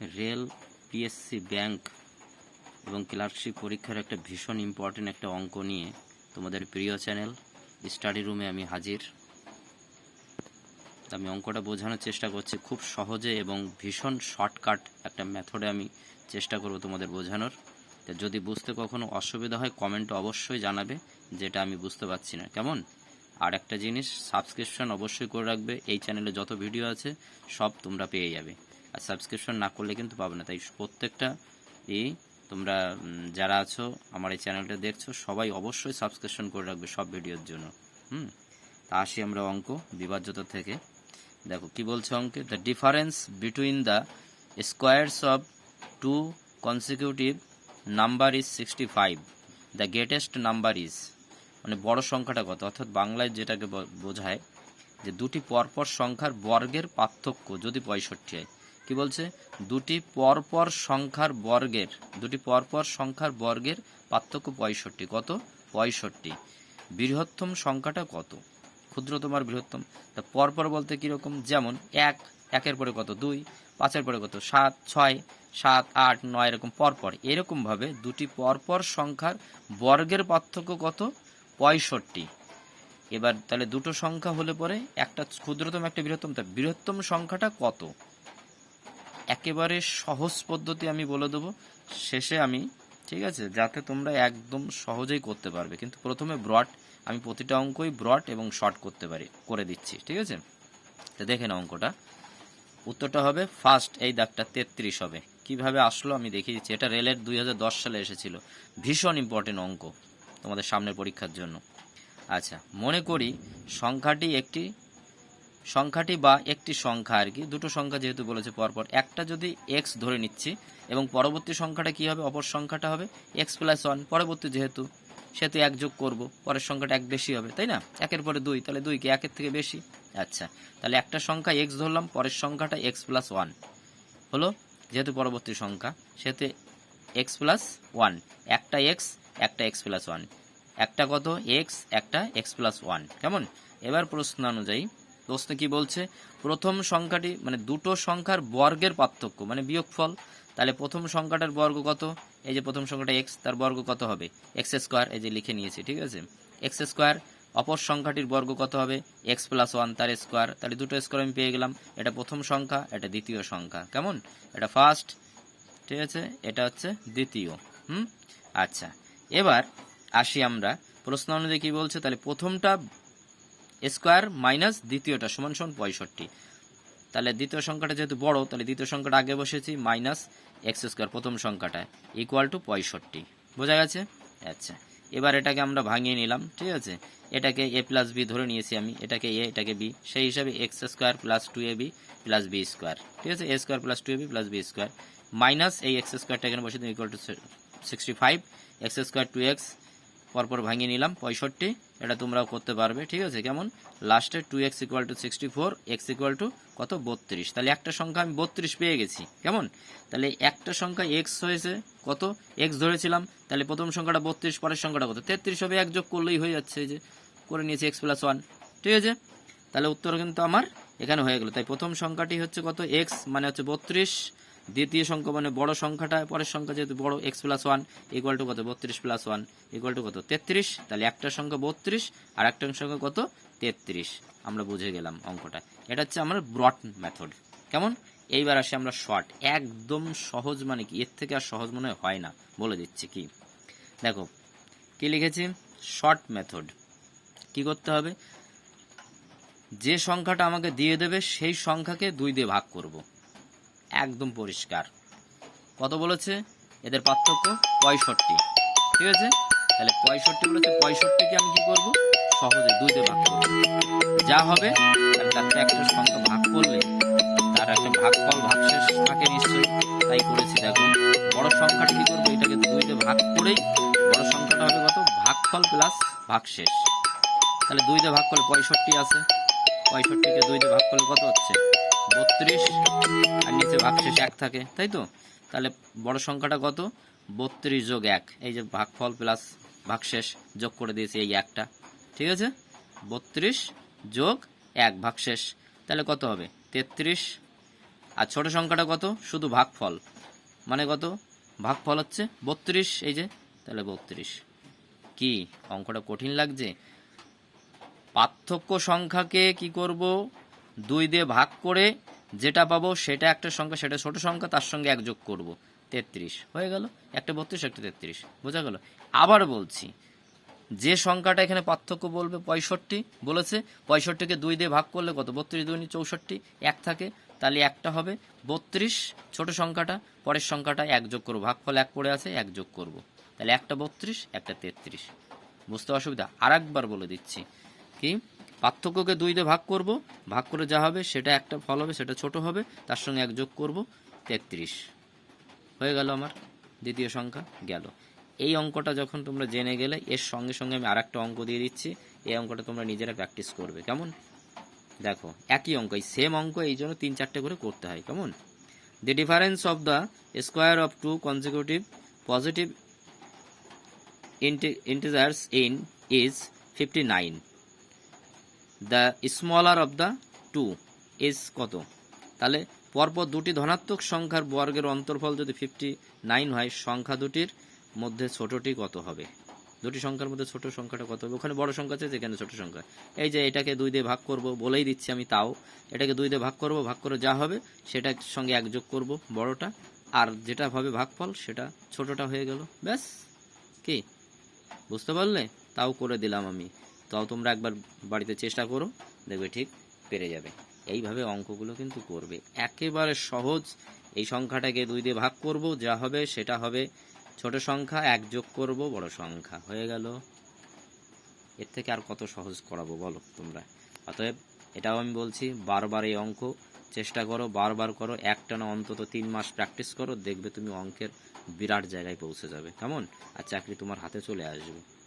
Rail PSC bank এবং clerkship পরীক্ষার একটা ভীষণ ইম্পর্টেন্ট একটা অঙ্ক নিয়ে তোমাদের প্রিয় চ্যানেল, স্টাডি রুমে আমি হাজির। আমি অঙ্কটা বোঝানোর চেষ্টা করছি। খুব সহজে এবং ভীষণ শর্টকাট একটা মেথডে আমি চেষ্টা করব তোমাদের বোঝানোর। যদি বুঝতে কখনো অসুবিধা হয় কমেন্ট অবশ্যই জানাবে, যেটা আমি বুঝতে পারছি না। কেমন? আর একটা জিনিস সাবস্ক্রিপশন অবশ্যই করে রাখবে। এই চ্যানেলে যত ভিডিও আছে, সব তোমরা পেয়ে যাবে। আর সাবস্ক্রিপশন না করলে কিন্তু পাবে না। তাই প্রত্যেকটা এই তোমরা যারা আছো, আমার এই চ্যানেলটা দেখছ, সবাই অবশ্যই সাবস্ক্রিপশন করে রাখবে সব ভিডিওর জন্য। হুম? তা আসি আমরা অঙ্ক, বিভাজ্যতা থেকে। দেখো, কি বলছে অঙ্কে? The difference between the squares of two consecutive number is sixty five the greatest number is মানে বড় সংখ্যাটা কত? অর্থাৎ বাংলায় যেটাকে বোঝায় যে দুটি পরপর সংখ্যার বর্গের পার্থক্য যদি পঁয়ষট্টি হয় কি বলছে? দুটি পরপর সংখ্যার বর্গের, দুটি পরপর সংখ্যার বর্গের পার্থক্য পঁয়ষট্টি। কত? পঁয়ষট্টি। বৃহত্তম সংখ্যাটা কত? ক্ষুদ্রতম আর বৃহত্তম। তা পরপর বলতে কীরকম যেমন এক, একের পরে কত? দুই, পাঁচের পরে কত? সাত, ছয়, সাত, আট, নয়, এরকম পরপর। এরকমভাবে দুটি পরপর সংখ্যার বর্গের পার্থক্য কত? পঁয়ষট্টি। এবার তাহলে দুটো সংখ্যা হলে পরে একটা ক্ষুদ্রতম, একটা বৃহত্তম। তা বৃহত্তম সংখ্যাটা কত? একেবারে সহজ পদ্ধতি আমি বলে দেবো। শেষে আমি, ঠিক আছে, যাতে তোমরা একদম সহজেই করতে পারবে। কিন্তু প্রথমে ব্রড, আমি প্রতিটা অঙ্কই ব্রড এবং শর্ট করতে পারি, করে দিচ্ছি, ঠিক আছে? তো দেখে নাও অঙ্কটা। উত্তরটা হবে ফার্স্ট, এই দাগটা তেত্রিশ হবে। কীভাবে আসলো আমি দেখিয়ে দিচ্ছি। এটা রেলের দুই হাজার দশ সালে এসেছিল। ভীষণ ইম্পর্টেন্ট অঙ্ক তোমাদের সামনের পরীক্ষার জন্য। আচ্ছা মনে করি সংখ্যাটি একটি সংখ্যাটি বা একটি সংখ্যা আর কি, দুটো সংখ্যা যেহেতু বলেছে পরপর, একটা যদি এক্স ধরে নিচ্ছি, এবং পরবর্তী সংখ্যাটা কি হবে? অপর সংখ্যাটা হবে এক্স প্লাস ওয়ান পরবর্তী যেহেতু সেহেতু এক যোগ করব, পরের সংখ্যাটা এক বেশি হবে, তাই না? একের পরে দুই, তাহলে দুই কি একের থেকে বেশি? আচ্ছা তাহলে একটা সংখ্যা এক্স ধরলাম, পরের সংখ্যাটা এক্স প্লাস ওয়ান হলো যেহেতু পরবর্তী সংখ্যা, সেহেতু এক্স প্লাস ওয়ান একটা এক্স একটা এক্স প্লাস ওয়ান একটা কত? এক্স একটা এক্স প্লাস ওয়ান কেমন? এবার প্রশ্ন অনুযায়ী প্রশ্ন কি বলছে? প্রথম সংখ্যাটি মানে দুটো সংখ্যার বর্গের পার্থক্য মানে বিয়োগফল, তাহলে প্রথম সংখ্যাটার বর্গ কত? এই যে প্রথম সংখ্যাটা এক্স তার বর্গ কত হবে? এক্স স্কোয়ার এই যে লিখে নিয়েছি, ঠিক আছে? এক্স স্কোয়ার অপর সংখ্যাটির বর্গ কত হবে? এক্স প্লাস ওয়ান তার স্কোয়ার তাহলে দুটো স্কোয়ার আমি পেয়ে গেলাম। এটা প্রথম সংখ্যা, এটা দ্বিতীয় সংখ্যা, কেমন? এটা ফার্স্ট ঠিক আছে? এটা হচ্ছে দ্বিতীয়, হুম? আচ্ছা এবার আসি আমরা। প্রশ্ন অনুযায়ী কি বলছে? তাহলে প্রথমটা স্কোয়ার মাইনাস দ্বিতীয়টা সমান সমান পঁয়ষট্টি। তাহলে দ্বিতীয় সংখ্যাটা যেহেতু বড়, তাহলে দ্বিতীয় সংখ্যাটা আগে বসেছি মাইনাস এক্স স্কোয়ার প্রথম সংখ্যাটা ইকুয়াল টু পঁয়ষট্টি। বোঝা গেছে? আচ্ছা এবার এটাকে আমরা ভাঙিয়ে নিলাম, ঠিক আছে? এটাকে এ প্লাস বি ধরে নিয়েছি আমি, এটাকে এ এটাকে বি সেই হিসাবে X square plus two A B plus B square, ঠিক আছে? A square plus two A B plus B square, minus এই এক্স স্কোয়ারটা এখানে বসে দিন equal to sixty five X square two X পরপর ভাঙিয়ে নিলাম, পঁয়ষট্টি। এটা তোমরাও করতে পারবে, ঠিক আছে? কেমন? লাস্টে two X equal to sixty four X equal to কত? বত্রিশ। তাহলে একটা সংখ্যা আমি বত্রিশ পেয়ে গেছি, কেমন? তাহলে একটা সংখ্যা এক্স হয়েছে, কত? এক্স ধরেছিলাম, তাহলে প্রথম সংখ্যাটা বত্রিশ, পরের সংখ্যাটা কত? তেত্রিশ হবে, এক যোগ করলেই হয়ে যাচ্ছে যে করে নিয়েছি এক্স প্লাস ওয়ান ঠিক আছে? তাহলে উত্তর কিন্তু আমার এখানে হয়ে গেল। তাই প্রথম সংখ্যাটি হচ্ছে কত? এক্স মানে হচ্ছে বত্রিশ দ্বিতীয় সংখ্যা মানে বড় সংখ্যাটা, পরের সংখ্যা যেহেতু বড় X plus one equal to কত? বত্রিশ প্লাস ওয়ান ইকুয়াল টু কত? তেত্রিশ। তাহলে একটা সংখ্যা বত্রিশ, আর একটা সংখ্যা কত? তেত্রিশ। আমরা বুঝে গেলাম অঙ্কটা। এটা হচ্ছে আমার ব্রড মেথড কেমন? এইবার আসি আমরা শর্ট একদম সহজ মানে কি? এর থেকে আর সহজ মনে হয় না। বলে দিচ্ছি কি? দেখো, কি লিখেছি? শর্ট মেথড কি করতে হবে? যে সংখ্যাটা আমাকে দিয়ে দেবে, সেই সংখ্যাকে দুই দিয়ে ভাগ করব। একদম পরিষ্কার। কত বলেছে? এদের পার্থক্য পঁয়ষট্টি। ঠিক আছে? তাহলে পঁয়ষট্টি বলেছে, পঁয়ষট্টিকে আমি কি করব? সহজে দুই দিয়ে ভাগ করব। যা হবে তার একটা সংখ্যা ভাগ করলে, তার একটা ভাগফল, ভাগশেষ থাকে নিশ্চয়ই। তাই করেছি, দেখো। বড় সংখ্যাটা কি করব? এটাকে দুই দিয়ে ভাগ করেই, বড় সংখ্যাটা হবে কত? ভাগফল প্লাস ভাগশেষ। তাহলে দুই দিয়ে ভাগ করলে পঁয়ষট্টি আছে। পঁয়ষট্টিকে দুই দিয়ে ভাগ করলে কত হচ্ছে? বত্রিশ, আর নিচে ভাগশেষ এক থাকে, তাই তো? তাহলে বড় সংখ্যাটা কত? বত্রিশ যোগ এক, এই যে ভাগফল প্লাস ভাগশেষ যোগ করে দিয়েছি এই একটা, ঠিক আছে? বত্রিশ যোগ এক, ভাগশেষ, তাহলে কত হবে? তেত্রিশ, আর ছোট সংখ্যাটা কত? শুধু ভাগফল মানে কত? ভাগফল হচ্ছে বত্রিশ, এই যে, তাহলে বত্রিশ, কি? অঙ্কটা কঠিন লাগছে? পার্থক্য সংখ্যাকে কি করব? দুই দিয়ে ভাগ করে যেটা পাবো সেটা একটা সংখ্যা, সেটা ছোট সংখ্যা, তার সঙ্গে এক যোগ করব। তেত্রিশ। হয়ে গেল? একটা বত্রিশ, একটা তেত্রিশ। বোঝা গেল? আবার বলছি, যে সংখ্যাটা এখানে পার্থক্য বলবে পঁয়ষট্টি, বলেছে, পঁয়ষট্টিকে দুই দিয়ে ভাগ করলে কত? বত্রিশ দুই চৌষট্টি, এক থাকে, তাহলে একটা হবে বত্রিশ, ছোট সংখ্যাটা, পরের সংখ্যাটা এক যোগ করব। ভাগফল এক পড়ে আছে, এক যোগ করব। তাহলে একটা বত্রিশ, একটা তেত্রিশ। বুঝতে অসুবিধা? আর একবার বলে দিচ্ছি, কি? পার্থক্যকে দুই দিয়ে ভাগ করব। ভাগ করে যা হবে, সেটা একটা ফল হবে, সেটা ছোট হবে, তার সঙ্গে এক যোগ করব, তেত্রিশ। হয়ে গেল আমার দ্বিতীয় সংখ্যা, গেল। এই অঙ্কটা যখন তোমরা জেনে গেলে, এর সঙ্গে সঙ্গে আমি আর একটা অঙ্ক দিয়ে দিচ্ছি। এই অঙ্কটা তোমরা নিজেরা প্র্যাকটিস করবে, কেমন? দেখো, একই অঙ্ক, এই সেম অঙ্ক, এই জন্য তিন চারটে করে করতে হয়, কেমন? The difference of the square of two consecutive positive integers in is 59 the smaller of the two is কত? তাহলে পরপর দুটি ধনাত্মক সংখ্যার বর্গের অন্তর্ফল যদি ফিফটি নাইন হয়, সংখ্যা দুটির মধ্যে ছোটটি কত হবে? দুটি সংখ্যার মধ্যে ছোট সংখ্যাটা কত হবে? ওখানে বড় সংখ্যা আছে, যেখানে ছোট সংখ্যা। এই যে এটাকে দুই দিয়ে ভাগ করব বলেই দিচ্ছি আমি তাও। এটাকে দুই দিয়ে ভাগ করব, ভাগ করে যা হবে সেটার সঙ্গে এক যোগ করব বড়টা। আর যেটা হবে ভাগফল, সেটা ছোটটা হয়ে গেল। ব্যাস, কি? বুঝতে পারলে? তাও করে দিলাম আমি। তাও তোমরা একবার বাড়িতে চেষ্টা করো, দেখবে ঠিক পেরে যাবে। এইভাবে অঙ্কগুলো কিন্তু করবে। একেবারে সহজ এই সংখ্যাটাকে দুই দিয়ে ভাগ করব, যা হবে সেটা হবে ছোট সংখ্যা, এক যোগ করব, বড় সংখ্যা। হয়ে গেল। এর থেকে আর কত সহজ করাবো বলো তোমরা? অতএব এটাও আমি বলছি, বারবার এই অঙ্ক চেষ্টা করো, বারবার করো। একটা না, অন্তত তিন মাস প্র্যাকটিস করো, দেখবে তুমি অঙ্কের বিরাট জায়গায় পৌঁছে যাবে। কেমন? আর চাকরি তোমার হাতে চলে আসবে।